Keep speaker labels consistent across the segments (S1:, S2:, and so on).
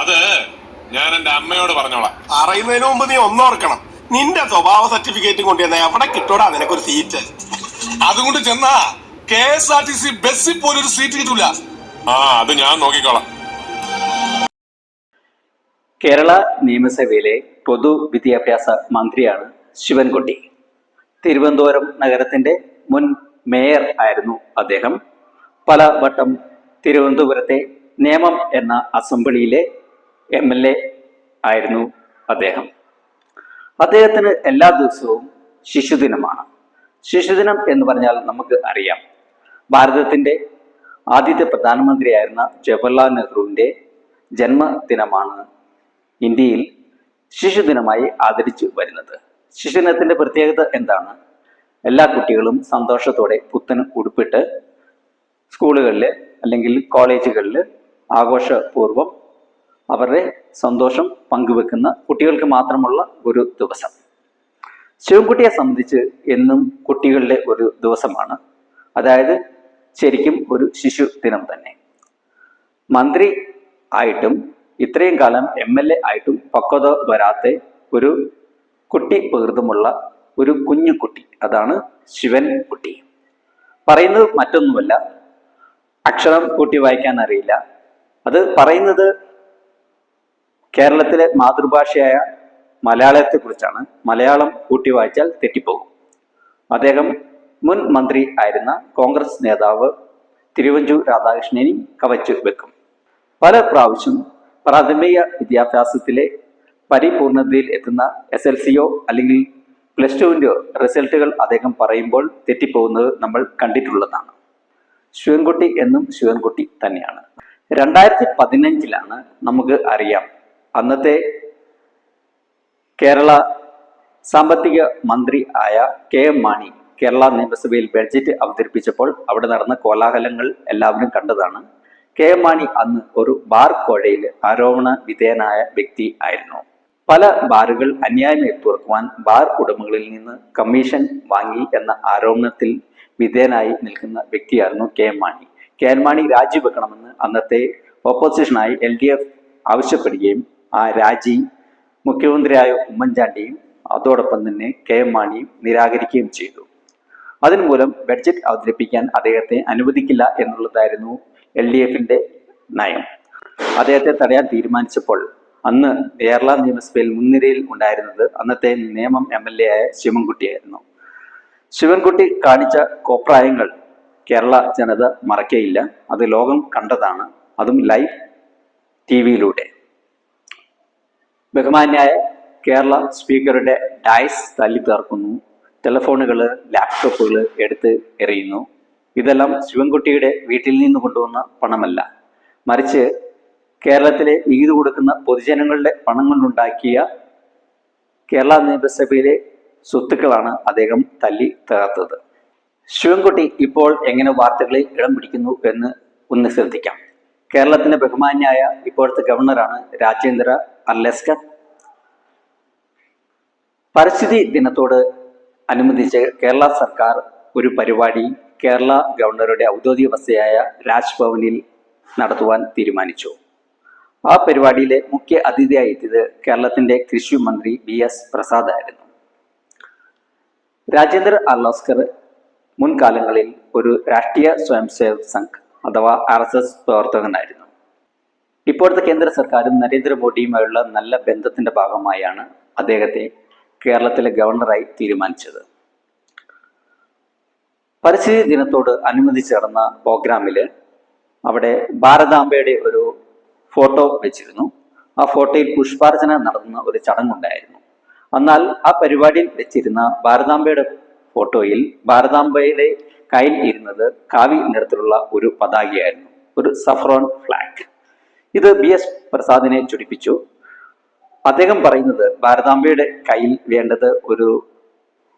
S1: അത് ഞാൻ എന്റെ അമ്മയോട് പറഞ്ഞോളാം.
S2: അറിയുന്നതിന് മുമ്പ് നീ ഒന്നോർക്കണം നിന്റെ സ്വഭാവ സർട്ടിഫിക്കറ്റ് കൊണ്ടുവന്ന എവിടെ കിട്ടോടാ നിനക്കൊരു സീറ്റ്?
S3: അതുകൊണ്ട് ചെന്നാ K S R T C ബസ്സിൽ പോലും ഒരു സീറ്റ് കിട്ടൂല.
S1: ആ അത് ഞാൻ നോക്കിക്കോളാം.
S4: കേരള നിയമസഭയിലെ പൊതുവിദ്യാഭ്യാസ മന്ത്രിയാണ് ശിവൻകുട്ടി. തിരുവനന്തപുരം നഗരത്തിന്റെ മുൻ മേയർ ആയിരുന്നു അദ്ദേഹം. പല വട്ടം തിരുവനന്തപുരത്തെ നിയമം എന്ന അസംബ്ലിയിലെ എം എൽ എ ആയിരുന്നു അദ്ദേഹം. അദ്ദേഹത്തിന് എല്ലാ ദിവസവും ശിശുദിനമാണ്. ശിശുദിനം എന്ന് പറഞ്ഞാൽ നമുക്ക് അറിയാം. ഭാരതത്തിന്റെ ആദ്യത്തെ പ്രധാനമന്ത്രിയായിരുന്ന ജവഹർലാൽ നെഹ്റുവിന്റെ ജന്മദിനമാണ് ഇന്ത്യയിൽ ശിശുദിനമായി ആദരിച്ചു വരുന്നത്. ശിശുദിനത്തിന്റെ പ്രത്യേകത എന്താണ്? എല്ലാ കുട്ടികളും സന്തോഷത്തോടെ പുത്തൻ ഉടുപ്പിട്ട് സ്കൂളുകളിൽ അല്ലെങ്കിൽ കോളേജുകളിൽ ആഘോഷപൂർവം അവരുടെ സന്തോഷം പങ്കുവെക്കുന്ന കുട്ടികൾക്ക് മാത്രമുള്ള ഒരു ദിവസം. ശിവൻകുട്ടിയെ സംബന്ധിച്ച് എന്നും കുട്ടികളുടെ ഒരു ദിവസമാണ്. അതായത് ശരിക്കും ഒരു ശിശു ദിനം തന്നെ. മന്ത്രി ആയിട്ടും ഇത്രയും കാലം എം എൽ എ ആയിട്ടും പക്വത വരാത്ത ഒരു കുട്ടി പ്രകൃതമുള്ള ഒരു കുഞ്ഞു കുട്ടി. അതാണ് ശിവൻ കുട്ടി. പറയുന്നത് മറ്റൊന്നുമല്ല. അക്ഷരം കൂട്ടി വായിക്കാൻ അറിയില്ല. അത് പറയുന്നത് കേരളത്തിലെ മാതൃഭാഷയായ മലയാളത്തെ കുറിച്ചാണ് മലയാളം കൂട്ടി വായിച്ചാൽ തെറ്റിപ്പോകും. അദ്ദേഹം മുൻ മന്ത്രി ആയിരുന്ന കോൺഗ്രസ് നേതാവ് തിരുവഞ്ചൂർ രാധാകൃഷ്ണനെ കവച്ചു വെക്കും. പല പ്രാവശ്യം പ്രാഥമിക വിദ്യാഭ്യാസത്തിലെ പരിപൂർണതയിൽ എത്തുന്ന എസ് എൽ സിയോ അല്ലെങ്കിൽ പ്ലസ് ടുവിന്റെയോ റിസൾട്ടുകൾ അദ്ദേഹം പറയുമ്പോൾ തെറ്റിപ്പോകുന്നത് നമ്മൾ കണ്ടിട്ടുള്ളതാണ്. ശിവൻകുട്ടി എന്നും ശിവൻകുട്ടി തന്നെയാണ്. രണ്ടായിരത്തി പതിനഞ്ചിലാണ് നമുക്ക് അറിയാം അന്നത്തെ കേരള സാമ്പത്തിക മന്ത്രി ആയ കെ എം മാണി കേരള നിയമസഭയിൽ ബഡ്ജറ്റ് അവതരിപ്പിച്ചപ്പോൾ അവിടെ നടന്ന കോലാഹലങ്ങൾ എല്ലാവരും കണ്ടതാണ്. കെ എം മാണി അന്ന് ഒരു ബാർ കോഴയിൽ ആരോപണ വിധേയനായ വ്യക്തി ആയിരുന്നു. പല ബാറുകൾ അന്യായമായി തുറക്കുവാൻ ബാർ ഉടമകളിൽ നിന്ന് കമ്മീഷൻ വാങ്ങി എന്ന ആരോപണത്തിൽ വിധേയനായി നിൽക്കുന്ന വ്യക്തിയായിരുന്നു K M Mani. K M Mani രാജിവെക്കണമെന്ന് അന്നത്തെ ഓപ്പോസിഷനായി എൽ ഡി എഫ് ആവശ്യപ്പെടുകയും ആ രാജി മുഖ്യമന്ത്രിയായ ഉമ്മൻചാണ്ടിയും അതോടൊപ്പം തന്നെ കെ എം മാണിയും നിരാകരിക്കുകയും ചെയ്തു. അതിനുമൂലം ബഡ്ജറ്റ് അവതരിപ്പിക്കാൻ അദ്ദേഹത്തെ അനുവദിക്കില്ല എന്നുള്ളതായിരുന്നു എൽ ഡി എഫിന്റെ നയം. അദ്ദേഹത്തെ തടയാൻ തീരുമാനിച്ചപ്പോൾ അന്ന് കേരള നിയമസഭയിൽ മുൻനിരയിൽ ഉണ്ടായിരുന്നത് അന്നത്തെ നിയമം എം എൽ എ ആയ ശിവൻകുട്ടിയായിരുന്നു. ശിവൻകുട്ടി കാണിച്ച കോപ്രായങ്ങൾ കേരള ജനത മറക്കയില്ല. അത് ലോകം കണ്ടതാണ്. അതും ലൈവ് ടി വിയിലൂടെ. ബഹുമാന്യായ കേരള സ്പീക്കറുടെ ഡയസ് തല്ലി തീർക്കുന്നു. ടെലിഫോണുകൾ ലാപ്ടോപ്പുകൾ എടുത്ത് എറിയുന്നു. ഇതെല്ലാം ശിവൻകുട്ടിയുടെ വീട്ടിൽ നിന്ന് കൊണ്ടുവന്ന പണമല്ല. മറിച്ച് കേരളത്തിലെ നികുതി കൊടുക്കുന്ന പൊതുജനങ്ങളുടെ പണം കൊണ്ടുണ്ടാക്കിയ കേരള നിയമസഭയിലെ സ്വത്തുക്കളാണ് അദ്ദേഹം തല്ലി തകർത്തത് ശിവൻകുട്ടി ഇപ്പോൾ എങ്ങനെ വാർത്തകളിൽ ഇടം പിടിക്കുന്നു എന്ന് ഒന്ന് ശ്രദ്ധിക്കാം. കേരളത്തിന്റെ ബഹുമാന്യായ ഇപ്പോഴത്തെ ഗവർണറാണ് രാജേന്ദ്ര അർലെസ്കർ. പരിസ്ഥിതി ദിനത്തോട് അനുബന്ധിച്ച് കേരള സർക്കാർ ഒരു പരിപാടി കേരള ഗവർണറുടെ ഔദ്യോഗിക വസതിയായ രാജ്ഭവനിൽ നടത്തുവാൻ തീരുമാനിച്ചു. ആ പരിപാടിയിലെ മുഖ്യ അതിഥിയായി എത്തിയത് കേരളത്തിന്റെ കൃഷി മന്ത്രി ബി എസ് പ്രസാദ് ആയിരുന്നു. രാജേന്ദ്ര അർലോസ്കർ മുൻകാലങ്ങളിൽ ഒരു രാഷ്ട്രീയ സ്വയംസേവക് സംഘ് അഥവാ ആർ എസ് എസ് പ്രവർത്തകനായിരുന്നു. ഇപ്പോഴത്തെ കേന്ദ്ര സർക്കാരും നരേന്ദ്രമോദിയുമായുള്ള നല്ല ബന്ധത്തിന്റെ ഭാഗമായാണ് അദ്ദേഹത്തെ കേരളത്തിലെ ഗവർണറായി തീരുമാനിച്ചത്. പരിസ്ഥിതി ദിനത്തോട് അനുബന്ധിച്ച് നടന്ന പ്രോഗ്രാമിൽ അവിടെ ഭാരതാംബയുടെ ഒരു ഫോട്ടോ വെച്ചിരുന്നു. ആ ഫോട്ടോയിൽ പുഷ്പാർച്ചന നടത്തുന്ന ഒരു ചടങ്ങുണ്ടായിരുന്നു. എന്നാൽ ആ പരിപാടിയിൽ വെച്ചിരുന്ന ഭാരതാംബയുടെ ഫോട്ടോയിൽ ഭാരതാംബയുടെ കയ്യിൽ ഇരുന്നത് കാവി നിറത്തിലുള്ള ഒരു പതാകയായിരുന്നു ഒരു സഫ്രോൺ ഫ്ലാഗ് ഇത് ബി എസ് പ്രസാദിനെ ചൊടിപ്പിച്ചു. അദ്ദേഹം പറയുന്നത് ഭാരതാംബയുടെ കയ്യിൽ വേണ്ടത് ഒരു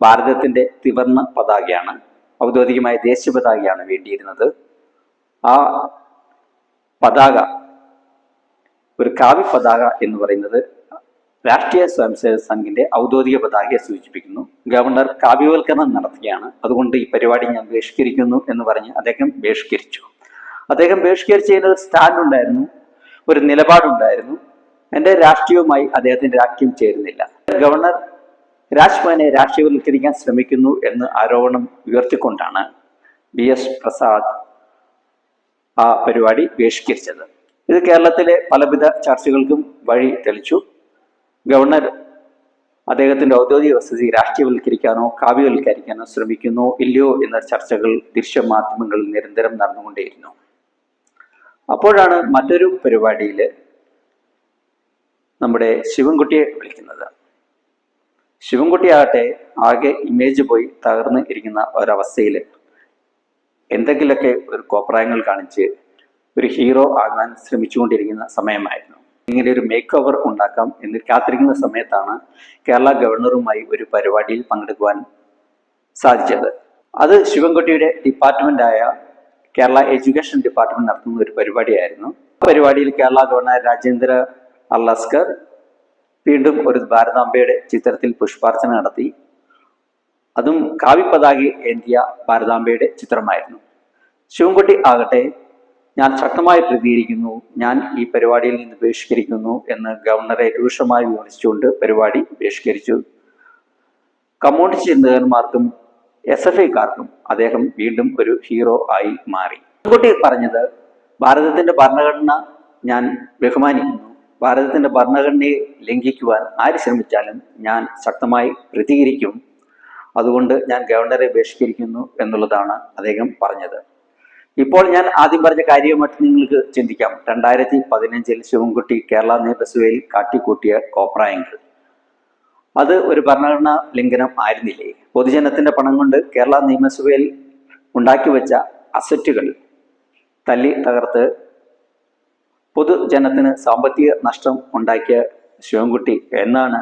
S4: ഭാരതത്തിന്റെ തിവർന്ന പതാകയാണ് ഔദ്യോഗികമായ ദേശീയ പതാകയാണ് വേണ്ടിയിരുന്നത്. ആ പതാക ഒരു കാവ്യ പതാക എന്ന് പറയുന്നത് രാഷ്ട്രീയ സ്വയംസേവക സംഘിന്റെ ഔദ്യോഗിക പതാകയെ സൂചിപ്പിക്കുന്നു. ഗവർണർ കാവ്യവൽക്കരണം നടത്തുകയാണ്. അതുകൊണ്ട് ഈ പരിപാടി ഞാൻ ബഹിഷ്കരിക്കുന്നു എന്ന് പറഞ്ഞ് അദ്ദേഹം ബഹിഷ്കരിച്ചു. അദ്ദേഹം ബഹിഷ്കരിച്ചതിന് ഒരു സ്റ്റാൻഡ് ഉണ്ടായിരുന്നു ഒരു നിലപാടുണ്ടായിരുന്നു. എന്റെ രാഷ്ട്രീയവുമായി അദ്ദേഹത്തിന്റെ രാഷ്ട്രീയം ചേരുന്നില്ല. ഗവർണർ രാജ്ഭവനെ രാഷ്ട്രീയവൽക്കരിക്കാൻ ശ്രമിക്കുന്നു എന്ന് ആരോപണം ഉയർത്തിക്കൊണ്ടാണ് ബി എസ് പ്രസാദ് ആ പരിപാടി ബഹിഷ്കരിച്ചത്. ഇത് കേരളത്തിലെ പലവിധ ചർച്ചകൾക്കും വഴി തെളിച്ചു. ഗവർണർ അദ്ദേഹത്തിന്റെ ഔദ്യോഗിക വസതി രാഷ്ട്രീയവൽക്കരിക്കാനോ കാവ്യവൽക്കരിക്കാനോ ശ്രമിക്കുന്നു ഇല്ലയോ എന്ന ചർച്ചകൾ ദൃശ്യമാധ്യമങ്ങളിൽ നിരന്തരം നടന്നുകൊണ്ടേയിരുന്നു. അപ്പോഴാണ് മറ്റൊരു പരിപാടിയിൽ നമ്മുടെ ശിവൻകുട്ടിയെ വിളിക്കുന്നത്. ശിവൻകുട്ടിയാകട്ടെ ആകെ ഇമേജ് പോയി തകർന്ന് ഇരിക്കുന്ന ഒരവസ്ഥയിൽ എന്തെങ്കിലുമൊക്കെ ഒരു കോപ്രായങ്ങൾ കാണിച്ച് ഒരു ഹീറോ ആകാൻ ശ്രമിച്ചുകൊണ്ടിരിക്കുന്ന സമയമായിരുന്നു. ഇങ്ങനെ ഒരു മേക്ക് ഓവർ ഉണ്ടാക്കാം എന്ന് കാത്തിരിക്കുന്ന സമയത്താണ് കേരള ഗവർണറുമായി ഒരു പരിപാടിയിൽ പങ്കെടുക്കുവാൻ സാധിച്ചത്. അത് ശിവൻകുട്ടിയുടെ ഡിപ്പാർട്ട്മെന്റായ കേരള എഡ്യൂക്കേഷൻ ഡിപ്പാർട്ട്മെന്റ് നടത്തുന്ന ഒരു പരിപാടിയായിരുന്നു. ആ പരിപാടിയിൽ കേരള ഗവർണർ രാജേന്ദ്ര അർലസ്കർ വീണ്ടും ഒരു ഭാരതാംബയുടെ ചിത്രത്തിൽ പുഷ്പാർച്ചന നടത്തി. അതും കാവ്യപതാക ഏന്തിയ ഭാരതാംബയുടെ ചിത്രമായിരുന്നു. ശിവൻകുട്ടി ആകട്ടെ ഞാൻ ശക്തമായി പ്രതികരിക്കുന്നു. ഞാൻ ഈ പരിപാടിയിൽ നിന്ന് ബഹിഷ്കരിക്കുന്നു എന്ന് ഗവർണറെ രൂക്ഷമായി വിമർശിച്ചുകൊണ്ട് പരിപാടി ബഹിഷ്കരിച്ചു. കമ്മ്യൂണിസ്റ്റ് ചിന്തകന്മാർക്കും എസ് എഫ് ഐക്കാർക്കും അദ്ദേഹം വീണ്ടും ഒരു ഹീറോ ആയി മാറി. ശിവൻകുട്ടി പറഞ്ഞത് ഭാരതത്തിന്റെ ഭരണഘടന ഞാൻ ബഹുമാനിക്കുന്നു. ഭാരതത്തിന്റെ ഭരണഘടനയെ ലംഘിക്കുവാൻ ആര് ശ്രമിച്ചാലും ഞാൻ ശക്തമായി പ്രതികരിക്കും. അതുകൊണ്ട് ഞാൻ ഗവർണറെ ബഹിഷ്കരിക്കുന്നു എന്നുള്ളതാണ് അദ്ദേഹം പറഞ്ഞത്. ഇപ്പോൾ ഞാൻ ആദ്യം പറഞ്ഞ കാര്യവുമായിട്ട് നിങ്ങൾക്ക് ചിന്തിക്കാം. രണ്ടായിരത്തി പതിനഞ്ചിൽ ശിവൻകുട്ടി കേരള നിയമസഭയിൽ കാട്ടിക്കൂട്ടിയ കോപ്രായങ്ങൾ അത് ഒരു ഭരണഘടനാ ലംഘനം ആയിരുന്നില്ലേ? പൊതുജനത്തിന്റെ പണം കൊണ്ട് കേരള നിയമസഭയിൽ ഉണ്ടാക്കി വെച്ച അസറ്റുകൾ തല്ലി തകർത്ത് പൊതുജനത്തിന് സാമ്പത്തിക നഷ്ടം ഉണ്ടാക്കിയ ശിവൻകുട്ടി എന്നാണ്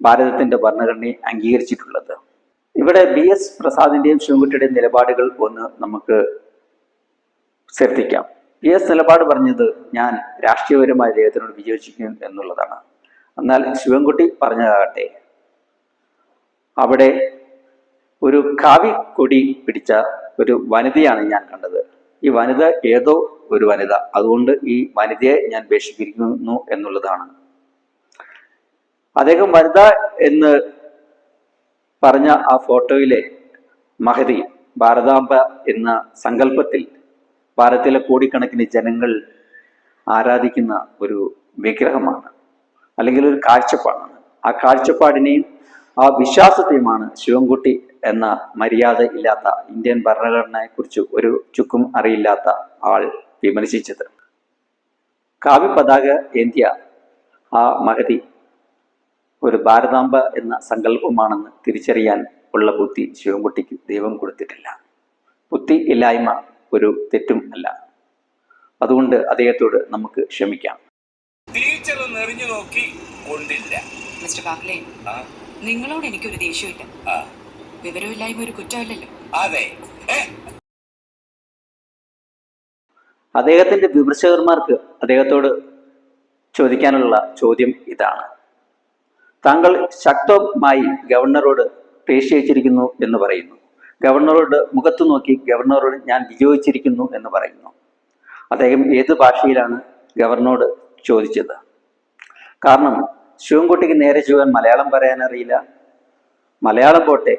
S4: ഭാരതത്തിന്റെ ഭരണഘടനയെ അംഗീകരിച്ചിട്ടുള്ളത്. ഇവിടെ ബി എസ് പ്രസാദിന്റെയും ശിവൻകുട്ടിയുടെയും നിലപാടുകൾ ഒന്ന് നമുക്ക് ശ്രദ്ധിക്കാം. ബി എസ് നിലപാട് പറഞ്ഞത് ഞാൻ രാഷ്ട്രീയപരമായ അദ്ദേഹത്തിനോട് വിയോജിക്കും എന്നുള്ളതാണ്. എന്നാൽ ശിവൻകുട്ടി പറഞ്ഞതാകട്ടെ അവിടെ ഒരു കാവി കൊടി പിടിച്ച ഒരു വനിതയാണ് ഞാൻ കണ്ടത്. ഈ വനിത ഏതോ ഒരു വനിത. അതുകൊണ്ട് ഈ വനിതയെ ഞാൻ ബഹിഷ്കരിക്കുന്നു എന്നുള്ളതാണ്. അദ്ദേഹം വനിത എന്ന് പറഞ്ഞ ആ ഫോട്ടോയിലെ മഹതി ഭാരതാംബ എന്ന സങ്കല്പത്തിൽ ഭാരതത്തിലെ കോടിക്കണക്കിന് ജനങ്ങൾ ആരാധിക്കുന്ന ഒരു വിഗ്രഹമാണ് അല്ലെങ്കിൽ ഒരു കാഴ്ചപ്പാടാണ്. ആ കാഴ്ചപ്പാടിനെയും ആ വിശ്വാസത്തെയുമാണ് ശിവൻകുട്ടി എന്ന മര്യാദ ഇല്ലാത്ത ഇന്ത്യൻ ഭരണഘടനയെ കുറിച്ച് ഒരു ചുക്കും അറിയില്ലാത്ത ആൾ വിമർശിച്ചത്. കാവ്യ പതാക ഏന്ത്യ ആ മഹതി ഒരു ഭാരതാംബ എന്ന സങ്കല്പമാണെന്ന് തിരിച്ചറിയാൻ ഉള്ള ബുദ്ധി ശിവൻകുട്ടിക്ക് ദൈവം കൊടുത്തിട്ടില്ല. ബുദ്ധി ഇല്ലായ്മ ഒരു തെറ്റും അല്ല. അതുകൊണ്ട് അദ്ദേഹത്തോട് നമുക്ക് ക്ഷമിക്കാം.
S5: ടീച്ചർ എറിഞ്ഞു നോക്കി കൊണ്ടില്ല.
S6: മിസ്റ്റർ ബാക്ലെ
S5: ആ,
S6: നിങ്ങളോട് എനിക്കൊരു ദേഷ്യമില്ല
S5: ആ,
S6: വിവരമില്ലായ്മ ഒരു കുറ്റമല്ലല്ലോ.
S5: അതെ.
S4: അദ്ദേഹത്തിന്റെ വിമർശകന്മാർക്ക് അദ്ദേഹത്തോട് ചോദിക്കാനുള്ള ചോദ്യം ഇതാണ്. താങ്കൾ ശക്തമായി ഗവർണറോട് പേശിയച്ചിരിക്കുന്നു എന്ന് പറയുന്നു. ഗവർണറോട് മുഖത്തു നോക്കി ഗവർണറോട് ഞാൻ വിജയിച്ചിരിക്കുന്നു എന്ന് പറയുന്നു. അദ്ദേഹം ഏത് ഭാഷയിലാണ് ഗവർണറോട് ചോദിച്ചത്? കാരണം ശിവൻകുട്ടിക്ക് നേരെ ശിവൻ മലയാളം പറയാനറിയില്ല. മലയാളം പോട്ടെ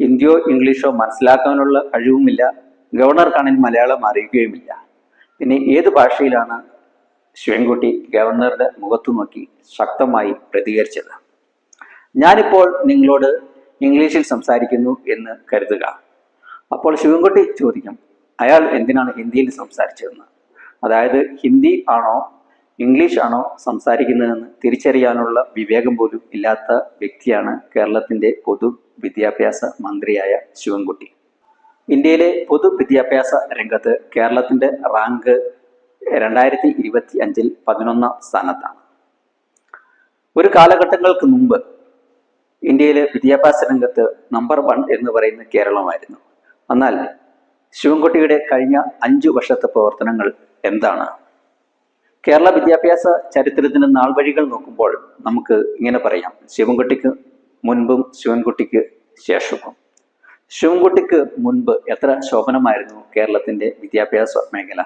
S4: ഹിന്ദിയോ ഇംഗ്ലീഷോ മനസ്സിലാക്കാനുള്ള കഴിവുമില്ല. ഗവർണർക്കാണെങ്കിൽ മലയാളം അറിയുകയുമില്ല. പിന്നെ ഏത് ഭാഷയിലാണ് ശിവൻകുട്ടി ഗവർണറുടെ മുഖത്തു നോക്കി ശക്തമായി പ്രതികരിച്ചത്. ഞാനിപ്പോൾ നിങ്ങളോട് ഇംഗ്ലീഷിൽ സംസാരിക്കുന്നു എന്ന് കരുതുക. അപ്പോൾ ശിവൻകുട്ടി ചോദിക്കും അയാൾ എന്തിനാണ് ഹിന്ദിയിൽ സംസാരിച്ചതെന്ന്? അതായത് ഹിന്ദി ആണോ ഇംഗ്ലീഷ് ആണോ സംസാരിക്കുന്നതെന്ന് തിരിച്ചറിയാനുള്ള വിവേകം പോലും ഇല്ലാത്ത വ്യക്തിയാണ് കേരളത്തിന്റെ പൊതു വിദ്യാഭ്യാസ മന്ത്രിയായ ശിവൻകുട്ടി. ഇന്ത്യയിലെ പൊതു വിദ്യാഭ്യാസ രംഗത്ത് കേരളത്തിന്റെ റാങ്ക് രണ്ടായിരത്തി ഇരുപത്തി അഞ്ചിൽ പതിനൊന്നാം സ്ഥാനത്താണ്. ഒരു കാലഘട്ടങ്ങൾക്ക് മുമ്പ് ഇന്ത്യയിലെ വിദ്യാഭ്യാസ രംഗത്ത് നമ്പർ വൺ എന്ന് പറയുന്ന കേരളമായിരുന്നു. എന്നാൽ ശിവൻകുട്ടിയുടെ കഴിഞ്ഞ അഞ്ചു വർഷത്തെ പ്രവർത്തനങ്ങൾ എന്താണ്? കേരള വിദ്യാഭ്യാസ ചരിത്രത്തിന് നാൾവഴികൾ നോക്കുമ്പോൾ നമുക്ക് ഇങ്ങനെ പറയാം. ശിവൻകുട്ടിക്ക് മുൻപും ശിവൻകുട്ടിക്ക് ശേഷവും. ശിവൻകുട്ടിക്ക് മുൻപ് എത്ര ശോഭനമായിരുന്നു കേരളത്തിന്റെ വിദ്യാഭ്യാസ മേഖല?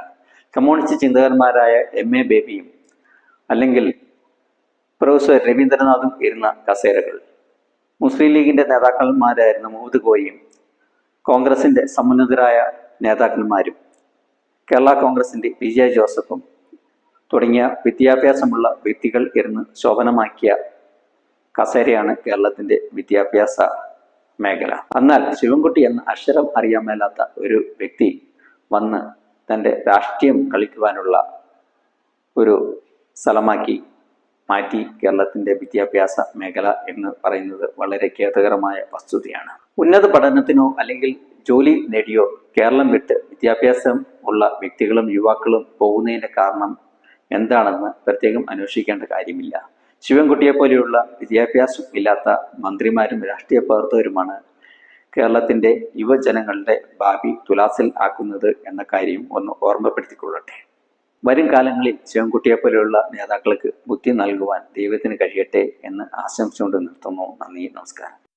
S4: കമ്മ്യൂണിസ്റ്റ് ചിന്തകന്മാരായ എം എ ബേബിയും അല്ലെങ്കിൽ പ്രൊഫസർ രവീന്ദ്രനാഥും ഇരുന്ന കസേരകൾ. മുസ്ലിം ലീഗിന്റെ നേതാക്കന്മാരായിരുന്ന മുഹമ്മദ് കോയിയും കോൺഗ്രസിന്റെ സമുന്നതരായ നേതാക്കന്മാരും കേരള കോൺഗ്രസിന്റെ വിജയ ജോസഫും തുടങ്ങിയ വിദ്യാഭ്യാസമുള്ള വ്യക്തികൾ ഇരുന്ന് ശോഭനമാക്കിയ കസേരയാണ് കേരളത്തിന്റെ വിദ്യാഭ്യാസ മേഖല. എന്നാൽ ശിവൻകുട്ടി എന്ന അക്ഷരം അറിയാൻ മേലാത്ത ഒരു വ്യക്തി വന്ന് തന്റെ രാഷ്ട്രീയം കളിക്കുവാനുള്ള ഒരു സ്ഥലമാക്കി മാറ്റി കേരളത്തിന്റെ വിദ്യാഭ്യാസ മേഖല എന്ന് പറയുന്നത് വളരെ ഖേദകരമായ വസ്തുതയാണ്. ഉന്നത പഠനത്തിനോ അല്ലെങ്കിൽ ജോലി നേടിയോ കേരളം വിട്ട് വിദ്യാഭ്യാസം ഉള്ള വ്യക്തികളും യുവാക്കളും പോകുന്നതിന്റെ കാരണം എന്താണെന്ന് പ്രത്യേകം അന്വേഷിക്കേണ്ട കാര്യമില്ല. ശിവൻകുട്ടിയെ പോലെയുള്ള വിദ്യാഭ്യാസം ഇല്ലാത്ത മന്ത്രിമാരും രാഷ്ട്രീയ പ്രവർത്തകരുമാണ് കേരളത്തിന്റെ യുവജനങ്ങളുടെ ഭാവി തുലാസിൽ ആക്കുന്നത് എന്ന കാര്യം ഒന്ന് ഓർമ്മപ്പെടുത്തിക്കൊള്ളട്ടെ. വരും കാലങ്ങളിൽ ശിവൻകുട്ടിയെ പോലെയുള്ള നേതാക്കൾക്ക് ബുദ്ധി നൽകുവാൻ ദൈവത്തിന് കഴിയട്ടെ എന്ന് ആശംസിച്ചുകൊണ്ട് നിർത്തുന്നു. നന്ദി നമസ്കാരം.